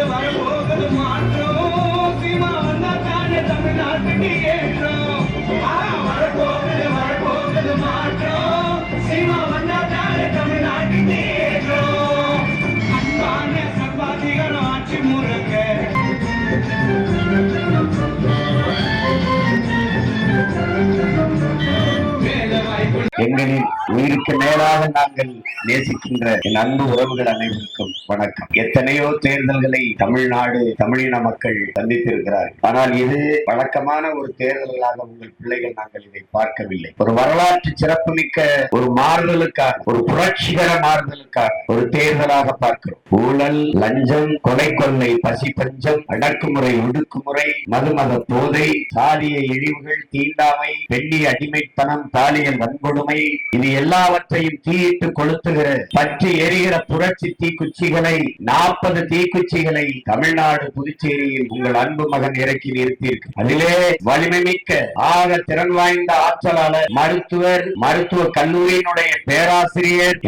ಮಾತ್ರ ಸೀಮಾ ತಮಿಳ್ನಾಟಿಗೆ எங்களின் உயிருக்கு மேலாக நாங்கள் நேசிக்கின்ற என் அன்பு உறவுகள் அனைவருக்கும் வணக்கம். எத்தனையோ தேர்தல்களை தமிழ்நாடு தமிழின மக்கள் சந்தித்திருக்கிறார்கள் ஆனால் இது வழக்கமான ஒரு தேர்தல்களாக உங்கள் பிள்ளைகள் நாங்கள் இதை பார்க்கவில்லை. ஒரு வரலாற்று சிறப்புமிக்க ஒரு மாறுதலுக்காக ஒரு புரட்சிகர மாறுதலுக்காக ஒரு தேர்தலாக பார்க்கிறோம். ஊழல் லஞ்சம் கொலை கொள்ளை பசி பஞ்சம் அடக்குமுறை ஒடுக்குமுறை மதுமத போதை சாதிய இழிவுகள் தீண்டாமை பெண்ணி அடிமைத்தனம் பாலியல் வன்கொடுமை இது எல்லாவற்றையும் தீயிட்டு கொளுத்துகிற பற்றி எரிகிற புரட்சி தீக்குச்சிகளை நாற்பது தீக்குச்சிகளை தமிழ்நாடு புதுச்சேரியில் உங்கள் அன்பு மகன் இறக்கி நிறுத்தியிருக்கு. அதிலே வலிமை மிக்க ஆக திறன் வாய்ந்த ஆற்றலாளர் மருத்துவர் மருத்துவ கல்லூரியினுடைய பேராசிரியர்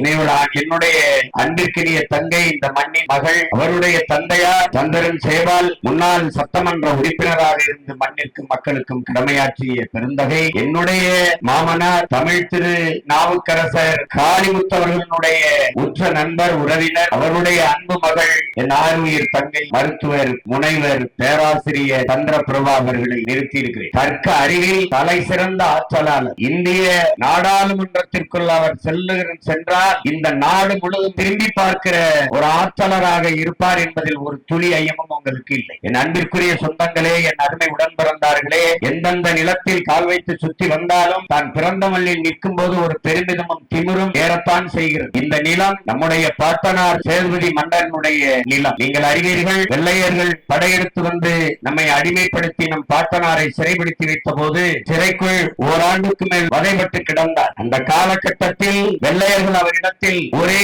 என்னுடைய அன்பிற்கினிய தங்கை இந்த மண்ணின் மகள் அவருடைய தந்தையார் சந்திரன் சேவால் முன்னாள் சட்டமன்ற உறுப்பினராக இருந்து மண்ணிற்கும் மக்களுக்கும் கடமையாற்றிய பெருந்தகை என்னுடைய மாமனார் தமிழ் திரு நாவுக்கரசர் காளிமுத்து அவர்களுடைய உற்ற நண்பர் உறவினர் அவருடைய அன்பு மகள் என் ஆர்வீர் தங்கை மருத்துவர் முனைவர் பேராசிரியர் சந்திர பிரபா அவர்களை நிறுத்தியிருக்கிறேன். தர்க்க அறிவில் தலை சிறந்த ஆற்றலாளர். இந்திய நாடாளுமன்றத்திற்குள் அவர் செல்லுகிற சென்றால் இந்த நாடு முழுவதும் திரும்பி பார்க்கிற ஒரு ஆற்றலராக இருப்பார் என்பதில் ஒரு துளி ஐயமும் உங்களுக்கு இல்லை. என் அன்பிற்குரிய சொந்தங்களே என் அருமை உடன் பிறந்தார்களே எந்தெந்த நிலத்தில் கால் வைத்து சுற்றி வந்தாலும் தான் பிறந்த மல்லில் நிற்கும் போது ஒரு பெருமிதமும் திமிரும் ஏறத்தான் செய்கிறது. இந்த நிலம் நம்முடைய பாட்டனார் சேதுபதி மன்னனுடைய நிலம். நீங்கள் அறிவீர்கள் வெள்ளையர்கள் படையெடுத்து வந்து நம்மை அடிமைப்படுத்தி நம் பாட்டனாரை சிறைபிடித்து வைத்த போது சிறைக்குள் ஓராண்டுக்கு மேல் வதைப்பட்டு கிடந்தார். அந்த காலகட்டத்தில் வெள்ளையர்கள் அவரிடத்தில் ஒரே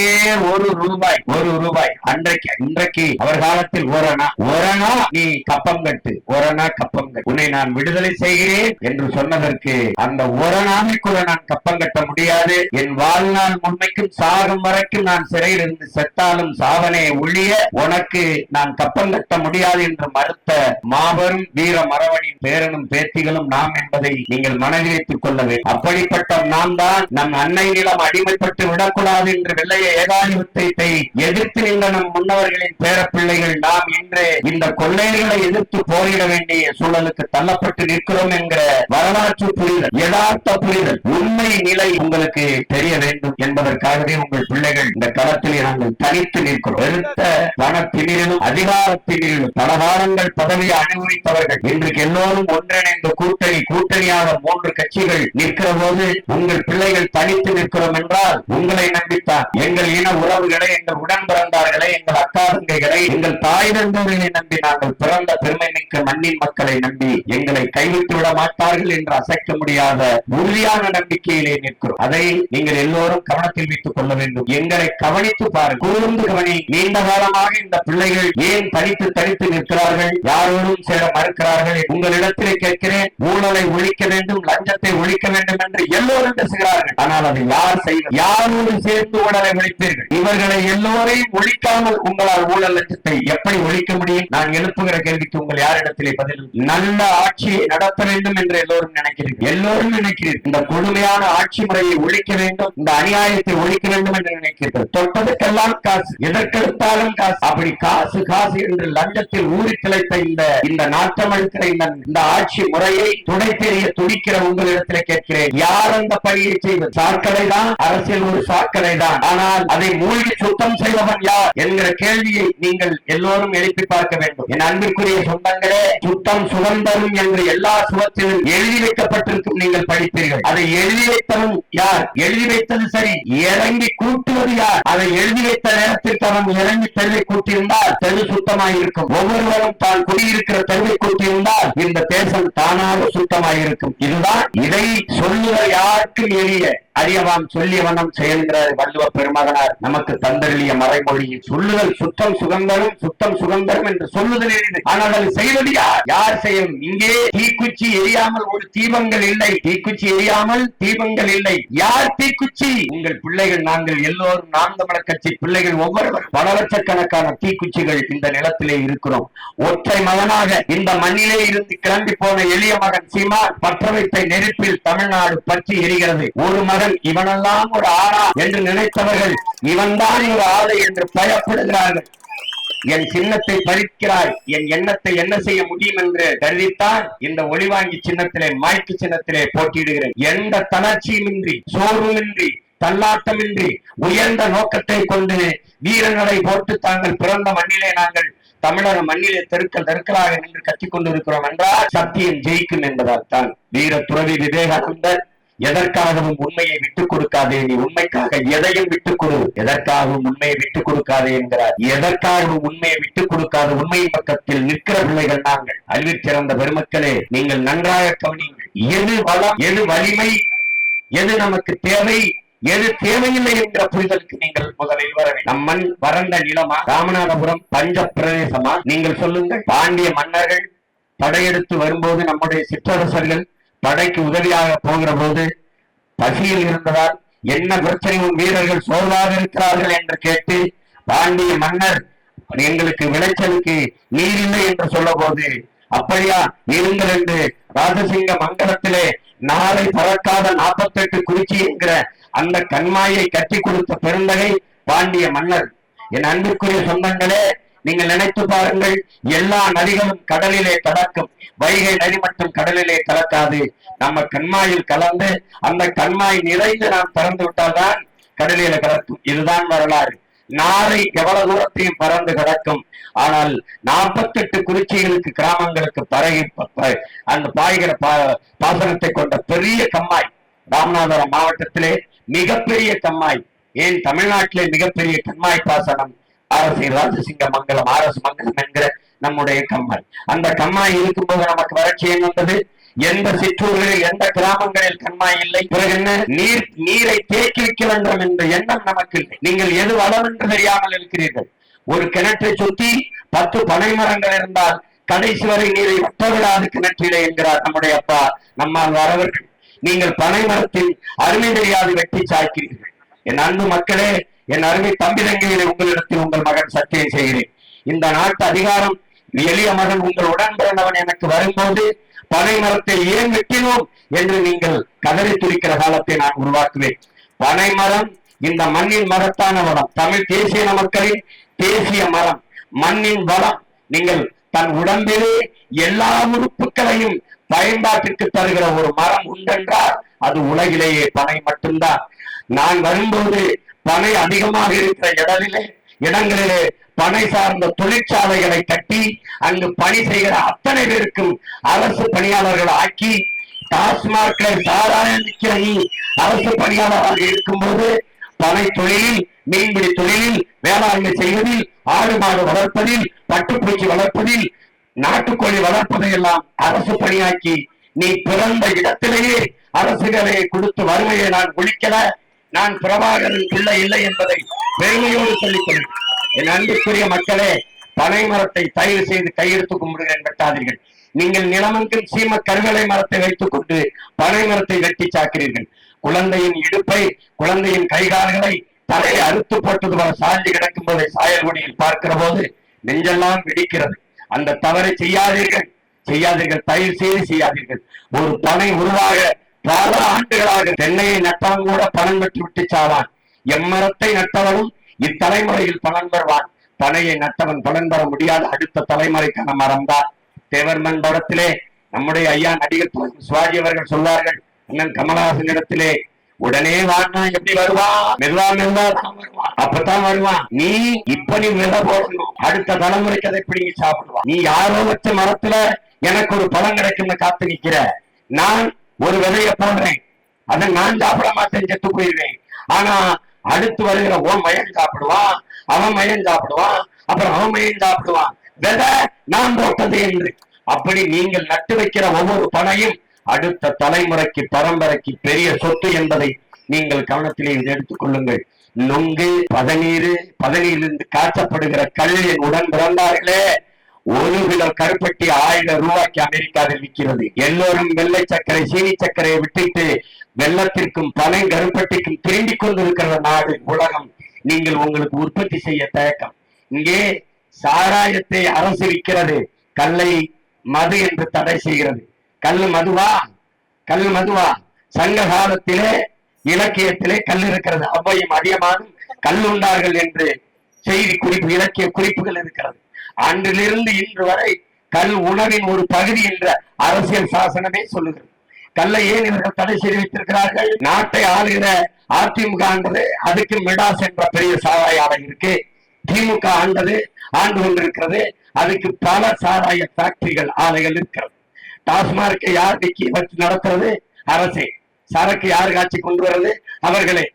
ஒரு ரூபாய் ஒரு ரூபாய் அன்றைக்கு இன்றைக்கு அவர் காலத்தில் ஓரணா. ஓரணா நீ கப்பம் கட்டு ஓரணா கப்பம் கட்டு. உன்னை நான் விடுதலை செய்கிறேன் என்று சொன்னதற்கு அந்த ஓரணாமை நான் கப்பம் கட்ட முடியாது. என் வாழ்நாள் முன்மைக்கும் சாகும் வரைக்கும் நான் சிறையில் இருந்து செத்தாலும் சாவனே ஒழிய உனக்கு நான் கப்பம் கட்ட முடியாது என்று மறுத்த மாபெரும் வீர மரவனின் பேரனும் பேத்திகளும் நாம் என்பதை நீங்கள் மனதில் வைத்துக் கொள்ள வேண்டும். அப்படிப்பட்ட நாம் தான் நம் அன்னை நிலம் அடிமைப்பட்டு விடக்கூடாது என்று வெள்ளைய ஏகாதிபத்தியத்தை எதிர்த்து நின்ற நம் முன்னவர்களின் பேரப்பிள்ளைகள் நாம் இன்று இந்த கொள்ளைகளை எதிர்த்து போரிட வேண்டிய சூழலுக்கு தள்ளப்பட்டு நிற்கிறோம் என்கிற வரலாற்று புரிதல் யதார்த்த புரிதல் உண்மை நிலை உங்களுக்கு தெரிய வேண்டும் என்பதற்காகவே உங்கள் பிள்ளைகள் இந்த களத்திலே நாங்கள் தனித்து நிற்கிறோம். வெறுத்த பணத்தினிலும் அதிகாரத்தினிலும் பலகாரங்கள் பதவியை அனுபவித்தவர்கள். இன்றைக்கு எல்லோரும் ஒன்றிணைந்த கூட்டணி கூட்டணியாக மூன்று கட்சிகள் நிற்கிற போது உங்கள் பிள்ளைகள் தனித்து நிற்கிறோம் என்றால் உங்களை நம்பித்தான். எங்கள் இன உறவுகளை எங்கள் உடன் பிறந்தார்களை எங்கள் அக்கா தங்கைகளை எங்கள் தாய் தந்தைகளை நம்பி நாங்கள் பிறந்த பெருமை மிக்க மண்ணின் மக்களை நம்பி எங்களை கைவிட்டு விட மாட்டார்கள் என்று அசைக்க முடியாத உறுதியான நம்பிக்கையிலே இருக்கிறோம் அதை நீங்கள் எல்லோரும் கவனத்தில் வைத்துக் கொள்ள வேண்டும். எங்களை கவனித்து பாருங்கள். கூர்ந்து கவனி. நீண்ட காலமாக இந்த பிள்ளைகள் ஏன் தனித்து தனித்து நிற்கிறார்கள்? யாரோடும் சேர மறுக்கிறார்கள்? உங்களிடத்திலே கேட்கிறேன் ஊழலை ஒழிக்க வேண்டும் லஞ்சத்தை ஒழிக்க வேண்டும் என்று எல்லோரும் பேசுகிறார்கள். ஆனால் அதை யார் செய்வது? யாரோடு சேர்ந்து ஊழலை ஒழிப்பீர்கள்? இவர்களை எல்லோரையும் ஒழிக்காமல் உங்களால் ஊழல் லஞ்சத்தை எப்படி ஒழிக்க முடியும்? நான் எழுப்புகிற கேள்விக்கு உங்கள் யாரிடத்திலே பதில்? நல்ல ஆட்சியை நடத்த வேண்டும் என்று எல்லோரும் நினைக்கிறீர்கள். எல்லோரும் நினைக்கிறீர்கள். இந்த கொடுமையான ஆட்சி ஆட்சி முறையை ஒழிக்க வேண்டும் இந்த அநியாயத்தை ஒழிக்க வேண்டும் என்று நினைக்கிறீர்கள். தொட்டதுக்கெல்லாம் காசு எதற்கெடுத்தாலும் காசு. அப்படி காசு காசு என்று லஞ்சத்தில் ஊறி திளைத்த இந்த இந்த நாட்டம் அளிக்கிற இந்த ஆட்சி முறையை துணை தெரிய துடிக்கிற உங்களிடத்தில் கேட்கிறேன். யார் அந்த பணியை செய்வது? சாக்கடை தான் அரசியல் ஒரு சாக்கடை தான் ஆனால் அதை மூழ்கி சுத்தம் செய்தவன் யார் என்கிற கேள்வியை நீங்கள் எல்லோரும் எழுப்பி பார்க்க வேண்டும். என் அன்பிற்குரிய சொந்தங்களே சுத்தம் சுதந்திரம் என்று எல்லா சுகத்திலும் எழுதி வைக்கப்பட்டிருக்கும் நீங்கள் படிப்பீர்கள். அதை எழுதி வைத்தவன் யார்? எழுதி வைத்தது சரி. இறங்கி கூட்டுவது யார்? அதை எழுதி வைத்த நேரத்திற்கு அவன் இறங்கி தெருவை கூட்டியிருந்தால் தெரு சுத்தமாக இருக்கும் ஒவ்வொருவரும் தான் குடியிருக்கிற தெருவை கூட்டியிருந்தால் இந்த தேசம் தானாக சுத்தமாக இருக்கும் இதுதான் இதை சொல்லுவ யாருக்கும் எளிய அறியவாம் சொல்லிய வண்ணம் செயல்கிறார் வள்ளுவ பெருமகனார் நமக்கு தந்தருளிய மறைமொழியில் சொல்லுதல் சுத்தம் சுதந்திரம் சுத்தம் சுதந்திரம் என்று சொல்லுதல் ஆனால் அது செய்வது யார் யார் செய்யும்? இங்கே தீக்குச்சி எரியாமல் ஒரு தீபங்கள் இல்லை. தீக்குச்சி எரியாமல் தீபங்கள் இல்லை. யார் தீக்குச்சி? உங்கள் பிள்ளைகள் நாங்கள் எல்லோரும் நான்கு மலக்கட்சி கட்சி பிள்ளைகள் ஒவ்வொருவர். பல லட்சக்கணக்கான தீக்குச்சிகள் இந்த நிலத்திலே இருக்கிறோம். ஒற்றை மகனாக இந்த மண்ணிலே இருந்து கிளம்பி போன எளிய மகன் சீமா பற்ற வைத்த நெருப்பில் தமிழ்நாடு பற்றி எரிகிறது. ஒரு மகன் மகன் இவனெல்லாம் ஒரு ஆளா என்று நினைத்தவர்கள் இவன்தான் ஒரு ஆளு என்று பயப்படுகிறார்கள். என் சின்னத்தை பறிக்கிறாய் என் எண்ணத்தை என்ன செய்ய முடியும் என்று கருதித்தான் இந்த ஒளிவாங்கி சின்னத்திலே மாய்க்கு சின்னத்திலே போட்டியிடுகிறேன். எந்த தளர்ச்சியுமின்றி சோர்வுமின்றி தள்ளாட்டமின்றி உயர்ந்த நோக்கத்தை கொண்டு வீரநடை போட்டு தாங்கள் பிறந்த மண்ணிலே நாங்கள் தமிழர் மண்ணிலே தெருக்கள் தெருக்களாக நின்று கத்திக் கொண்டிருக்கிறோம் என்றால் சத்தியம் ஜெயிக்கும் என்பதால் தான். வீர துறவி விவேகானந்தர் எதற்காகவும் உண்மையை விட்டுக் கொடுக்காதே நீ உண்மைக்காக எதையும் விட்டுக் கொடு. எதற்காகவும் உண்மையை விட்டுக் கொடுக்காதே என்கிறார். எதற்காகவும் உண்மையை விட்டுக் கொடுக்காத உண்மையின் பக்கத்தில் நிற்கிற பிள்ளைகள் நாங்கள். அறிவில் சிறந்த பெருமக்களே நீங்கள் நன்றாக கவனியுங்கள். எது வளம் எது வலிமை எது நமக்கு தேவை எது தேவையில்லை என்கிற புரிதலுக்கு நீங்கள் முதலில் வர நம் மண் வறண்ட நிலமா ராமநாதபுரம் பஞ்ச பிரதேசமா நீங்கள் சொல்லுங்கள் பாண்டிய மன்னர்கள் படையெடுத்து வரும்போது நம்முடைய சிற்றரசர்கள் படைக்கு உதவியாக போகிற போது பசியில் இருந்ததால் என்ன பிரச்சனை உன் வீரர்கள் சோர்வாக இருக்கிறார்கள் என்று கேட்டு பாண்டிய மன்னர் எங்களுக்கு விளைச்சலுக்கு நீர் இல்லை என்று சொல்ல போது அப்படியா இருங்கள் என்று ராஜசிங்க மங்கலத்திலே நாளை பறக்காத நாற்பத்தெட்டு குறிச்சி என்கிற அந்த கண்மாயை கட்டி கொடுத்த பெருந்தகை பாண்டிய மன்னர். என் அன்புக்குரிய சொந்தங்களே நீங்கள் நினைத்து பாருங்கள் எல்லா நதிகளும் கடலிலே கலக்கும். வைகை நதி மட்டும் கடலிலே கலக்காது. நம்ம கண்மாயில் கலந்து அந்த கண்மாய் நிறைந்து நாம் திறந்து விட்டால்தான் கடலில கலக்கும். இதுதான் வரலாறு. நாளை எவ்வளவு தூரத்தையும் பறந்து கிடக்கும். ஆனால் நாற்பத்தெட்டு குறிச்சிகளுக்கு கிராமங்களுக்கு பரகி ப- அந்த பாய்கிற பா- பாசனத்தை கொண்ட பெரிய கம்மாய் ராமநாதபுரம் மாவட்டத்திலே மிகப்பெரிய கம்மாய் ஏன் தமிழ்நாட்டிலே மிகப்பெரிய கண்மாய் பாசனம் அரசு ராஜசிங்க மங்கலம் அரசு மங்கலம் என்கிற நம்முடைய கம்மாய் அந்த கம்மாய் இருக்கும்போது நமக்கு வறட்சி வந்தது? எந்த சிற்றூர்களில் எந்த கிராமங்களில் கண்மாய் இல்லை? பிறகு என்ன? நீர் நீரை தேக்கி வைக்க வேண்டும் என்ற எண்ணம் நமக்கு இல்லை. நீங்கள் எது வளம் என்று தெரியாமல் இருக்கிறீர்கள். ஒரு கிணற்றை சுத்தி பத்து பனை மரங்கள் இருந்தால் கடைசி வரை நீரை வற்ற விடாது கிணற்றிலே என்கிறார் நம்முடைய அப்பா. நம்மால் வரவர்கள் நீங்கள் பனை மரத்தில் அருமை தெரியாது வெட்டி சாய்க்கிறீர்கள். என் அன்பு மக்களே என் அருமை தம்பி தங்கையிலே உங்களிடத்தில் உங்கள் மகன் சத்தியம் செய்கிறேன். இந்த நாட்டு அதிகாரம் எளிய மகன் உங்கள் உடன் பிறந்தவன் எனக்கு வரும்போது பனை மரத்தை ஏன் வெட்டினோம் என்று நீங்கள் கதறி துடிக்கிற காலத்தை நான் உருவாக்குவேன். பனை மரம் இந்த மண்ணின் மரத்தான வளம் தமிழ் தேசிய மக்களின் தேசிய மரம் மண்ணின் வளம். நீங்கள் தன் உடம்பிலே எல்லா உறுப்புகளையும் பயன்பாட்டிற்கு தருகிற ஒரு மரம் உண்டென்றால் அது உலகிலேயே பனை மட்டும்தான். நான் வரும்போது பனை அதிகமாக இருக்கிற இடங்களிலே இடங்களிலே பனை சார்ந்த தொழிற்சாலைகளை கட்டி அங்கு பணி செய்கிற அத்தனை பேருக்கும் அரசு பணியாளர்கள் ஆக்கி டாஸ்மார்க்ல சாராயம் நீ அரசு பணியாளராக இருக்கும்போது பனை தொழிலில் மீன்பிடி தொழிலில் வேளாண்மை செய்வதில் ஆடு மாடு வளர்ப்பதில் பட்டுப்பூச்சி வளர்ப்பதில் நாட்டுக்கோழி வளர்ப்பதை எல்லாம் அரசு பணியாக்கி நீ பிறந்த இடத்திலேயே அரசுகளை கொடுத்து வறுமையை நான் ஒழிக்கல நான் பிரபாகரன் பிள்ளை இல்லை என்பதை பெருமையோடு சொல்லிக் என் அன்புக்குரிய மக்களே பனை மரத்தை தயவு செய்து கையெடுத்து கும்பிடுகிறேன் வெட்டாதீர்கள். நீங்கள் நிலமங்கில் சீம கருவேலை மரத்தை வைத்துக் கொண்டு பனை மரத்தை வெட்டி சாக்கிறீர்கள். குழந்தையின் இடுப்பை குழந்தையின் கைகால்களை தலையை அறுத்து போட்டது போல சாஞ்சி கிடக்கும் போதை சாயல்குடியில் பார்க்கிற போது நெஞ்செல்லாம் வெடிக்கிறது. அந்த தவறை செய்யாதீர்கள். செய்யாதீர்கள். தயவு செய்து செய்யாதீர்கள். ஒரு பனை உருவாக பல ஆண்டுகளாக தென்னையை நட்டான் கூட பலன் பெற்று விட்டு சாவான். எம்மரத்தை நட்டவனும் இத்தலைமுறையில் பலன் பெறுவான். பனையை நட்டவன் பலன் பெற முடியாத. அடுத்த தலைமுறைக்கான மரம் தான் தேவர்மன் படத்திலே நம்முடைய ஐயா நடிகர் சுவாஜி அவர்கள் சொல்வார்கள் அண்ணன் கமலஹாசன் இடத்திலே உடனே வாங்கினா எப்படி வருவான் மெல்லா மெல்லா வருவான் அப்பதான் வருவான். நீ இப்ப நீ மெல்ல போடணும். அடுத்த தலைமுறைக்கு அதை பிடிங்கி சாப்பிடுவான் நீ யாரோ வச்ச மரத்துல எனக்கு ஒரு பழம் கிடைக்கும்னு காத்து நிக்கிற. நான் ஒரு விதைய போடுறேன். அதை நான் சாப்பிட மாட்டேன் செத்து போயிடுவேன் ஆனா அடுத்து வருகிற உன் மயன் சாப்பிடுவான் அவன் மயன் சாப்பிடுவான் அப்புறம் அவன் மயன் சாப்பிடுவான். விதை நான் போட்டது என்று. அப்படி நீங்கள் நட்டு வைக்கிற ஒவ்வொரு பணையும் அடுத்த தலைமுறைக்கு பரம்பரைக்கு பெரிய சொத்து என்பதை நீங்கள் கவனத்திலே இதை எடுத்துக் கொள்ளுங்கள். நொங்கு பதநீர் பதநீரிலிருந்து காய்ச்சப்படுகிற கல் என் உடன் பிறந்தார்களே. ஒரு கிலோ கருப்பட்டி ஆயிரம் ரூபாய்க்கு அமெரிக்காவில் விற்கிறது. எல்லோரும் வெள்ளை சர்க்கரை சீனி சர்க்கரையை விட்டுட்டு வெள்ளத்திற்கும் பனை கருப்பட்டிக்கும் திரும்பிக் கொண்டிருக்கிற நாடு உலகம். நீங்கள் உங்களுக்கு உற்பத்தி செய்ய தயக்கம். இங்கே சாராயத்தை அரசு விற்கிறது. கல்லை மது என்று தடை செய்கிறது. கல் மதுவா? கல் மதுவா? சங்க காலத்திலே இலக்கியத்திலே கல் இருக்கிறது. அவ்வையும் அதிகமானும் கல் உண்டார்கள் என்று செய்தி குறிப்பு இலக்கிய குறிப்புகள் இருக்கிறது. அன்றிலிருந்து இன்று வரை கல் உணவின் ஒரு பகுதி என்ற அரசியல் சாசனமே சொல்லுகிறது. கல்லை ஏன் இவர்கள் தடை செய்து வைத்திருக்கிறார்கள்? நாட்டை ஆளுகிற அதிமுக ஆண்டது அதுக்கு மிடாஸ் என்ற பெரிய சாராய ஆலை இருக்கு. திமுக ஆண்டது ஆண்டு கொண்டிருக்கிறது அதுக்கு பல சாராய ஃபேக்டரிகள் ஆலைகள் இருக்கிறது. டாஸ்மார்க்கை யார் டிக்கி வச்சு நடத்துறது? அரசே. சரக்கு யார் காட்சி கொண்டு வர்றது? அவர்களே.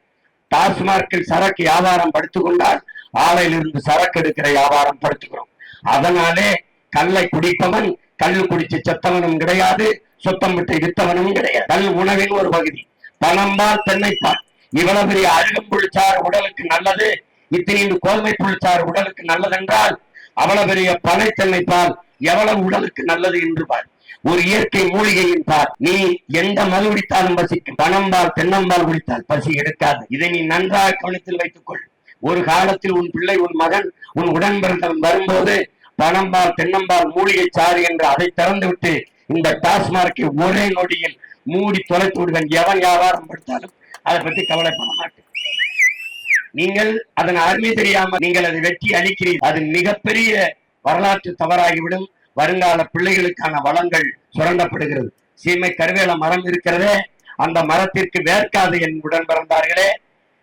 டாஸ்மார்க்கில் சரக்கு வியாபாரம் படுத்துக் கொண்டால் ஆலையிலிருந்து சரக்கு எடுக்கிற வியாபாரம் படுத்துக்கிறோம். அதனாலே கல்லை குடிப்பவன் கல் குடிச்சு செத்தவனும் கிடையாது சுத்தம் விட்டு வித்தவனும் கிடையாது. கல் உணவின் ஒரு பகுதி. பனம்பால் தென்னைப்பால். இவ்வளவு பெரிய அழுகம்புள்சாறு உடலுக்கு நல்லது. இத்தனை கோதுமை புளிச்சார் உடலுக்கு நல்லது என்றால் அவ்வளவு பெரிய பனை தென்னைப்பால் எவ்வளவு உடலுக்கு நல்லது என்று பார். ஒரு இயற்கை மூலிகையின் பார் நீ எந்த மது குடித்தாலும் பசிக்கும் பணம்பால் தென்னம்பால் குடித்தால் பசி எடுக்காது. இதை நீ நன்றாக கவனத்தில் வைத்துக் கொள் ஒரு காலத்தில் உன் பிள்ளை உன் மகன் உன் உடன் பிறந்தவன் வரும்போது பனம்பால் தென்னம்பால் மூலிகை சாறு என்று அதை திறந்து விட்டு இந்த டாஸ்மார்க்கை ஒரே நொடியில் மூடி தொலைத்து விடுவேன். எவன் வியாபாரம் படுத்தாலும் அதை பற்றி கவலைப்பட மாட்டேன். நீங்கள் அதன் அருமை தெரியாமல் நீங்கள் அதை வெட்டி அளிக்கிறீர்கள் அது மிகப்பெரிய வரலாற்று தவறாகிவிடும். வருங்கால பிள்ளைகளுக்கான வளங்கள் சுரண்டப்படுகிறது. சீமை கருவேல மரம் இருக்கிறதே. அந்த மரத்திற்கு வேர்க்காது என் உடன் பிறந்தார்களே.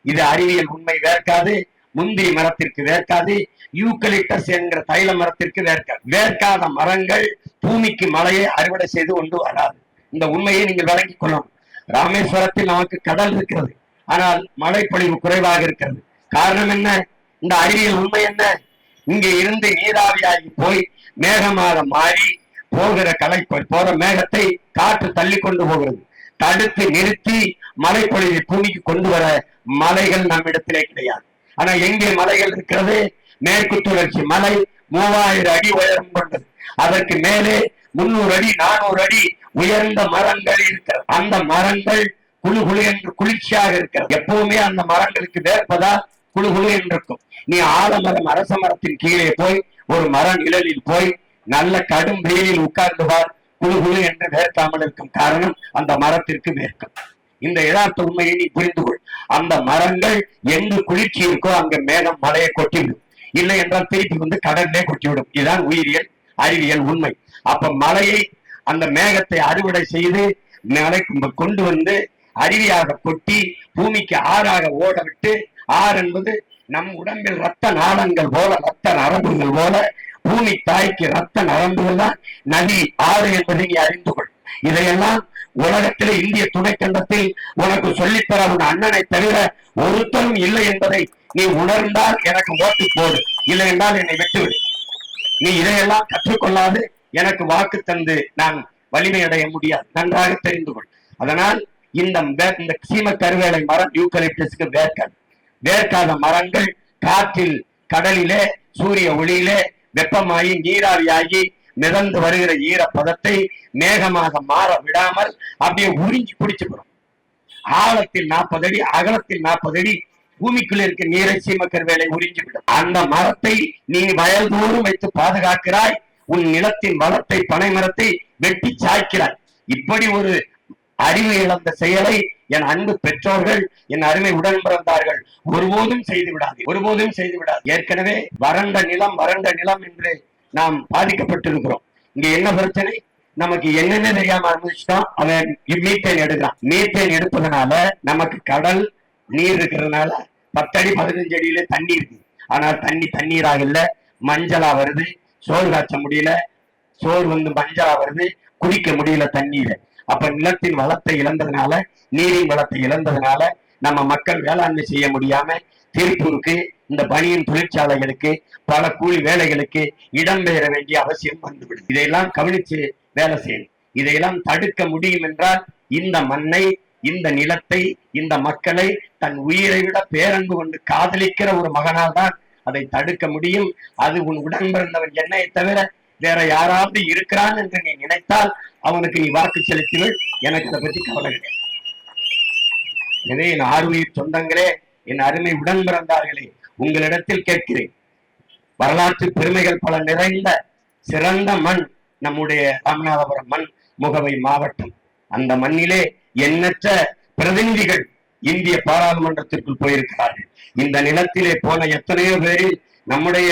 இது அறிவியல் உண்மை வேர்க்காது. முந்திரி மரத்திற்கு வேர்க்காது. யூக்கலிப்டஸ் என்கிற தைல மரத்திற்கு வேர்க்க வேர்க்காத மரங்கள் பூமிக்கு மழையை அறுவடை செய்து கொண்டு வராது. இந்த உண்மையை நீங்கள் விளங்கிக் கொள்ளணும். ராமேஸ்வரத்தில் நமக்கு கடல் இருக்கிறது. ஆனால் மழை பொழிவு குறைவாக இருக்கிறது. காரணம் என்ன? இந்த அறிவியல் உண்மை என்ன? இங்கே இருந்து நீராவியாகி போய் மேகமாக மாறி போகிற கலை போற மேகத்தை காற்று தள்ளி கொண்டு போகிறது. தடுத்து நிறுத்தி மழை பொழிவை பூமிக்கு கொண்டு வர மலைகள் நம்மிடத்திலே கிடையாது. ஆனா எங்கே மலைகள் இருக்கிறது? மேற்கு தொடர்ச்சி மலை மூவாயிரம் அடி உயரம் கொண்டது. அதற்கு மேலே முன்னூறு அடி நானூறு அடி உயர்ந்த மரங்கள் இருக்கிறது அந்த மரங்கள் குழு குழு என்று குளிர்ச்சியாக இருக்கிறது எப்பவுமே அந்த மரங்களுக்கு வேர்ப்பதா குழு குழு என்று இருக்கும். நீ ஆலமரம் அரச மரத்தின் கீழே போய் ஒரு மர நிழலில் போய் நல்ல கடும் வெயிலில் உட்கார்ந்து பார். குழு குழு என்று வேர்க்காமல் இருக்கும் காரணம் அந்த மரத்திற்கு வேர்க்கும் இந்த யதார்த்த உண்மையை நீ புரிந்து கொள். அந்த மரங்கள் எங்கு குளிர்ச்சி இருக்கோ அங்க மேகம் மலையை கொட்டிவிடும். இல்லை என்றால் திருப்பி வந்து கடல்லே கொட்டிவிடும். இதுதான் உயிரியல் அறிவியல் உண்மை. அப்ப மழையை அந்த மேகத்தை அறுவடை செய்து மலைக்கு கொண்டு வந்து அருவியாக கொட்டி பூமிக்கு ஆறாக ஓட விட்டு ஆறு என்பது நம் உடம்பில் ரத்த நாளங்கள் போல ரத்த நரம்புகள் போல பூமி தாய்க்கு ரத்த நரம்புகள் தான் நதி ஆறு என்பதை நீ அறிந்து கொள். இதையெல்லாம் உலகத்திலே இந்திய துணைக்கண்டத்தில் உனக்கு சொல்லித்தர உன் அண்ணனை தவிர ஒருத்தரும் இல்லை என்பதை நீ உணர்ந்தால் எனக்கு ஓட்டு போடு. இல்லை என்றால் என்னை விட்டுவிடு. நீ இதையெல்லாம் கற்றுக்கொள்ளாது. எனக்கு வாக்கு தந்து நான் வலிமை அடைய முடியாது. நன்றாக தெரிந்து கொள். அதனால் இந்த இந்த சீம கருவேலை மரம் யூக்கலிப்டஸ்க்கு வேர்க்காது. வேர்க்காத மரங்கள் காற்றில் கடலிலே சூரிய ஒளியிலே வெப்பமாகி நீராவியாகி மிதந்து வருகிற ஈரப்பதத்தை மேகமாக மாற விடாமல் அப்படியே உறிஞ்சி பிடிச்சுக்கிறோம் ஆழத்தில் நாற்பது அடி அகலத்தில் நாற்பது அடி பூமிக்குள்ள இருக்க நீரை சீமக்கர் வேலை உறிஞ்சிவிடும் அந்த மரத்தை நீ வயல்தோறும் வைத்து பாதுகாக்கிறாய். உன் நிலத்தின் வளத்தை பனை மரத்தை வெட்டி சாய்க்கிறாய். இப்படி ஒரு அறிவு இழந்த செயலை என் அன்பு பெற்றோர்கள் என் அருமை உடன் பிறந்தார்கள் ஒருபோதும் செய்து விடாது ஒருபோதும் செய்து விடாது. ஏற்கனவே வறண்ட நிலம் வறண்ட நிலம் என்று நாம் பாதிக்கப்பட்டிருக்கிறோம். இங்க என்ன பிரச்சனை? நமக்கு என்னென்ன தெரியாம ஆரம்பிச்சிட்டோம் அவன் மீத்தேன் எடுக்கிறான். மீத்தேன் எடுப்பதனால நமக்கு கடல் நீர் இருக்கிறதுனால பத்தடி பதினஞ்சு அடியில தண்ணி இருக்கு. ஆனா தண்ணி தண்ணீராக இல்ல மஞ்சளா வருது சோறு காய்ச்ச முடியல சோறு வந்து மஞ்சளா வருது குடிக்க முடியல தண்ணீரை. அப்ப நிலத்தின் வளத்தை இழந்ததுனால நீரின் வளத்தை இழந்ததுனால நம்ம மக்கள் வேளாண்மை செய்ய முடியாம திருப்பூருக்கு இந்த பணியின் தொழிற்சாலைகளுக்கு பல கூலி வேலைகளுக்கு இடம்பெயர வேண்டிய அவசியம் வந்துவிடும் இதையெல்லாம் கவனிச்சு வேலை செய்யணும். இதையெல்லாம் தடுக்க முடியும் என்றால் இந்த மண்ணை இந்த நிலத்தை இந்த மக்களை தன் உயிரை விட பேரன்பு கொண்டு காதலிக்கிற ஒரு மகனால் தான் அதை தடுக்க முடியும். அது உன் உடன் பிறந்தவன் என்னை தவிர வேற யாராவது இருக்கிறான் என்று நீ நினைத்தால் அவனுக்கு நீ வாக்கு செலுத்துவீள் எனக்கு அதை பற்றி கவலை கிடையாது எனவே என் ஆறுயிர் சொந்தங்களே என் அருமை உடன் பிறந்தார்களே உங்களிடத்தில் கேட்கிறேன். வரலாற்று பெருமைகள் பல நிறைந்த சிறந்த மண் நம்முடைய ராமநாதபுரம் மண் முகவை மாவட்டம். அந்த மண்ணிலே எண்ணற்ற பிரதிநிதிகள் இந்திய பாராளுமன்றத்திற்குள் போயிருக்கிறார்கள். இந்த நிலத்திலே போன எத்தனையோ பேரில் நம்முடைய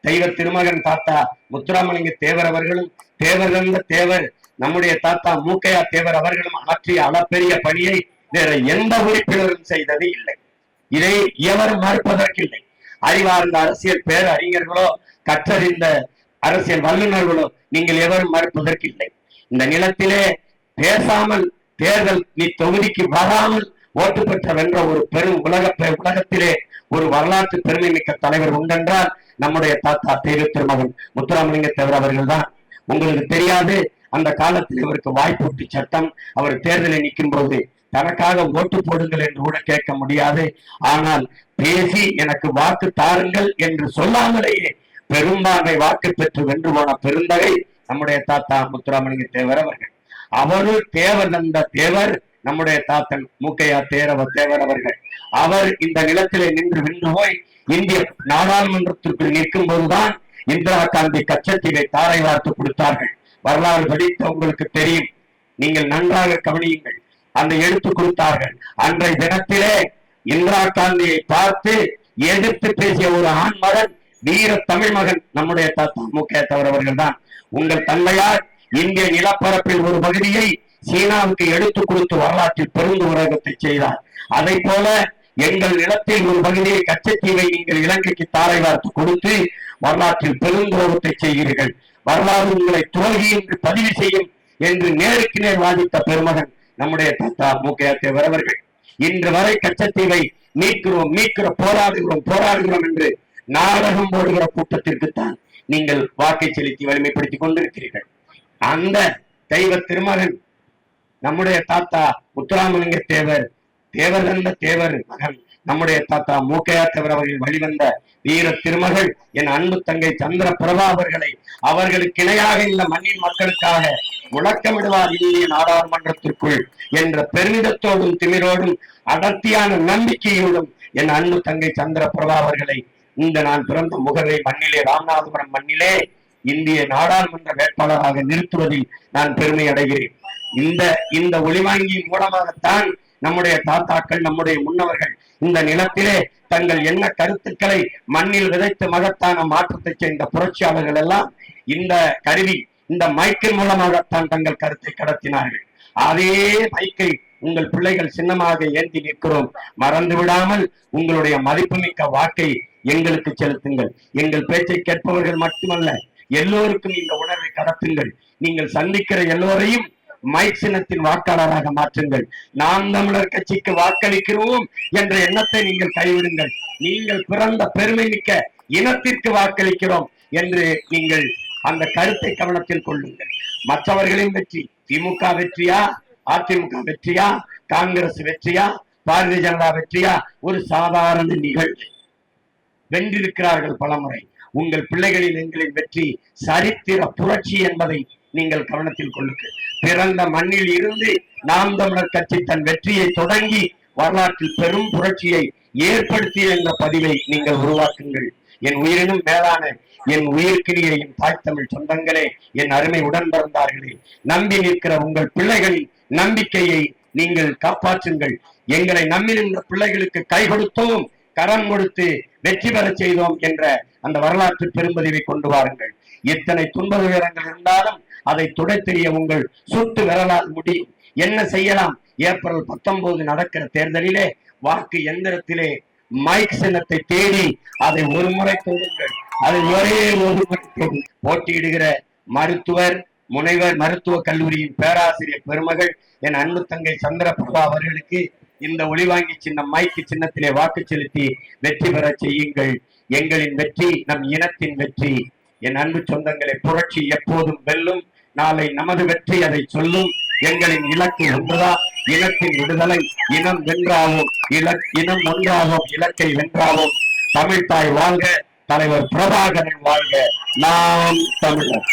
தெய்வ திருமகன் தாத்தா முத்துராமலிங்க தேவர் அவர்களும் தேவர் தேவர் நம்முடைய தாத்தா மூக்கையா தேவர் அவர்களும் ஆற்றிய அளப்பெரிய பணியை வேற எந்த உறுப்பினரும் செய்தது இல்லை. இதை எவரும் மறுப்பதற்கில்லை. அறிவார்ந்த அரசியல் பேரறிஞர்களோ கற்றறிந்த அரசியல் வல்லுநர்களோ நீங்கள் எவரும் மறுப்பதற்கில்லை. இந்த நிலத்திலே பேசாமல் தேர்தல் நீ தொகுதிக்கு வராமல் ஓட்டு பெற்ற வென்ற ஒரு பெரும் உலக உலகத்திலே ஒரு வரலாற்று பெருமை மிக்க தலைவர் உண்டென்றால் நம்முடைய தாத்தா தெய்வ திருமகன் முத்துராமலிங்க தேவர் அவர்கள் தான் உங்களுக்கு தெரியாது அந்த காலத்தில் இவருக்கு வாய்ப்பூட்டு சட்டம். அவர் தேர்தலில் நிற்கும் போது தனக்காக ஓட்டு போடுங்கள் என்று கூட கேட்க முடியாது. ஆனால் பேசி எனக்கு வாக்கு தாருங்கள் என்று சொல்லாமலேயே பெரும்பான்மை வாக்கு பெற்று வென்று போன பெருந்தகை நம்முடைய தாத்தா முத்துராமலிங்க தேவர் அவர்கள். அவரு தேவர் நந்த தேவர் நம்முடைய தாத்தன் மூக்கையா தேரவ தேவர் அவர்கள். அவர் இந்த நிலத்திலே நின்று நின்று போய் இந்திய நாடாளுமன்றத்திற்கு நிற்கும் போதுதான் இந்திரா காந்தி கச்சத்தீவை தாரை வார்த்து கொடுத்தார்கள். வரலாறு படித்த உங்களுக்கு தெரியும். நீங்கள் நன்றாக கவனியுங்கள். அந்த எடுத்து கொடுத்தார்கள். அன்றைய தினத்திலே இந்திரா காந்தியை பார்த்து எதிர்த்து பேசிய ஒரு ஆண் மகன் வீர தமிழ் மகன் நம்முடைய தாத்தா மூக்கையா தவறவர்கள் தான் உங்கள் தந்தையார் இந்திய நிலப்பரப்பில் ஒரு பகுதியை சீனாவுக்கு எடுத்து கொடுத்து வரலாற்றில் பெருந்துவரகத்தை செய்தார். அதை போல எங்கள் நிலத்தில் ஒரு பகுதியை கச்சத்தீவை நீங்கள் இலங்கைக்கு தாரை வார்த்து கொடுத்து வரலாற்றில் பெருந்துரோகத்தை செய்கிறீர்கள். வரலாறு உங்களை துரோகி என்று பதிவு செய்யும் என்று நேருக்கு நேர் வாதித்த பெருமகன் நம்முடைய தாத்தா மூக்கையா தேவர் அவர்கள். இன்று வரை கச்சத்தீவை மீட்கிறோம் மீட்கிற போராடுகிறோம் போராடுகிறோம் என்று நாடகம் போடுகிற கூட்டத்திற்குத்தான் நீங்கள் வாக்கை செலுத்தி வலிமைப்படுத்திக் கொண்டிருக்கிறீர்கள். அந்த தெய்வ திருமகன் நம்முடைய தாத்தா முத்துராமலிங்க தேவர் தேவர் தந்த தேவர் மகன் நம்முடைய தாத்தா மூக்கையா தேவர் அவர்கள் வழிவந்த வீர திருமகள் என் அன்பு தங்கை சந்திர பிரபா அவர்களை அவர்களுக்கு இணையாக இந்த மண்ணின் மக்களுக்காக முழக்கமிடுவார் இந்திய நாடாளுமன்றத்திற்குள் என்ற பெருமிதத்தோடும் திமிரோடும் அடர்த்தியான நம்பிக்கையோடும் என் அன்பு தங்கை சந்திர பிரபா அவர்களை இந்த நான் பிறந்த முகவை மண்ணிலே ராமநாதபுரம் மண்ணிலே இந்திய நாடாளுமன்ற வேட்பாளராக நிறுத்துவதில் நான் பெருமை அடைகிறேன். இந்த இந்த ஒளிவாங்கி மூலமாகத்தான் நம்முடைய தாத்தாக்கள் நம்முடைய முன்னவர்கள் இந்த நிலத்திலே தங்கள் என்ன கருத்துக்களை மண்ணில் விதைத்து மகத்தான மாற்றத்தை செய்த புரட்சியாளர்கள் எல்லாம் இந்த கருவி இந்த மைக்கின் மூலமாகத்தான் தங்கள் கருத்தை கடத்தினார்கள். அதே மைக்கை உங்கள் பிள்ளைகள் சின்னமாக ஏந்தி நிற்கிறோம். மறந்து விடாமல் உங்களுடைய மதிப்புமிக்க வாக்கை எங்களுக்கு செலுத்துங்கள். எங்கள் பேச்சை கேட்பவர்கள் மட்டுமல்ல எல்லோருக்கும் இந்த உணர்வை கடத்துங்கள். நீங்கள் சந்திக்கிற எல்லோரையும் மை சின்னத்தின் வாக்காளராக மாற்றுங்கள். நாம் தமிழர் கட்சிக்கு வாக்களிக்கிறோம் என்ற எண்ணத்தை நீங்கள் கைவிடுங்கள். நீங்கள் பிறந்த பெருமை மிக்க இனத்திற்கு வாக்களிக்கிறோம் என்று நீங்கள் அந்த கருத்தை கவனத்தில் கொள்ளுங்கள். மற்றவர்களின் வெற்றி திமுக வெற்றியா அதிமுக வெற்றியா காங்கிரஸ் வெற்றியா பாரதிய ஜனதா வெற்றியா? ஒரு சாதாரண நிகழ்வு. வென்றிருக்கிறார்கள் பலமுறை. உங்கள் பிள்ளைகளின் எங்களின் வெற்றி சரித்திர புரட்சி என்பதை நீங்கள் கவனத்தில் கொள்ளுங்கள். பிறந்த மண்ணில் இருந்து நாம் தமிழர் கட்சி தன் வெற்றியை தொடங்கி வரலாற்றில் பெரும் புரட்சியை ஏற்படுத்திய என்ற பதிவை நீங்கள் உருவாக்குங்கள். என் உயிரினும் மேலான என் உயிர்க்கிரிய என் தாய் தமிழ் சொந்தங்களே என் அருமை உடன் பிறந்தார்களே நம்பி நிற்கிற உங்கள் பிள்ளைகளின் நம்பிக்கையை நீங்கள் காப்பாற்றுங்கள். எங்களை நம்பி நின்ற பிள்ளைகளுக்கு கை கொடுத்தோம் கரம் கொடுத்து வெற்றி பெற செய்தோம் என்ற அந்த வரலாற்று பெரும்பதிவை கொண்டு வாருங்கள். எத்தனை துன்ப உயரங்கள் இருந்தாலும் அதை துடைத்தெறிய உங்கள் சுட்டு விரலால் முடியும் என்ன செய்யலாம்? ஏப்ரல் பத்தொன்பது நடக்கிற தேர்தலிலே வாக்கு எந்திரத்திலே மைக் சின்னத்தை தேடி அதை ஒரு முறை தொடுங்கள் அதை ஒரே ஒரு முறை போட்டியிடுகிற மருத்துவர் முனைவர் மருத்துவக் கல்லூரியின் பேராசிரியர் பெருமகள் என் அன்பு தங்கை சந்திரபிரபா அவர்களுக்கு இந்த ஒளிவாங்கி சின்னம் மைக்கு சின்னத்திலே வாக்கு செலுத்தி வெற்றி பெற செய்யுங்கள். எங்களின் வெற்றி நம் இனத்தின் வெற்றி. என் அன்பு சொந்தங்களை புரட்சி எப்போதும் வெல்லும். நாளை நமது வெற்றி அதை சொல்லும். எங்களின் இலக்கு ஒன்றுதான் இனத்தின் விடுதலை இனம் வென்றாவும் இலக் இனம் ஒன்றாகும் இலக்கை வென்றாவும் தமிழ்தாய் வாழ்க தலைவர் பிரபாகரன் வாழ்க. நாம் தமிழர்.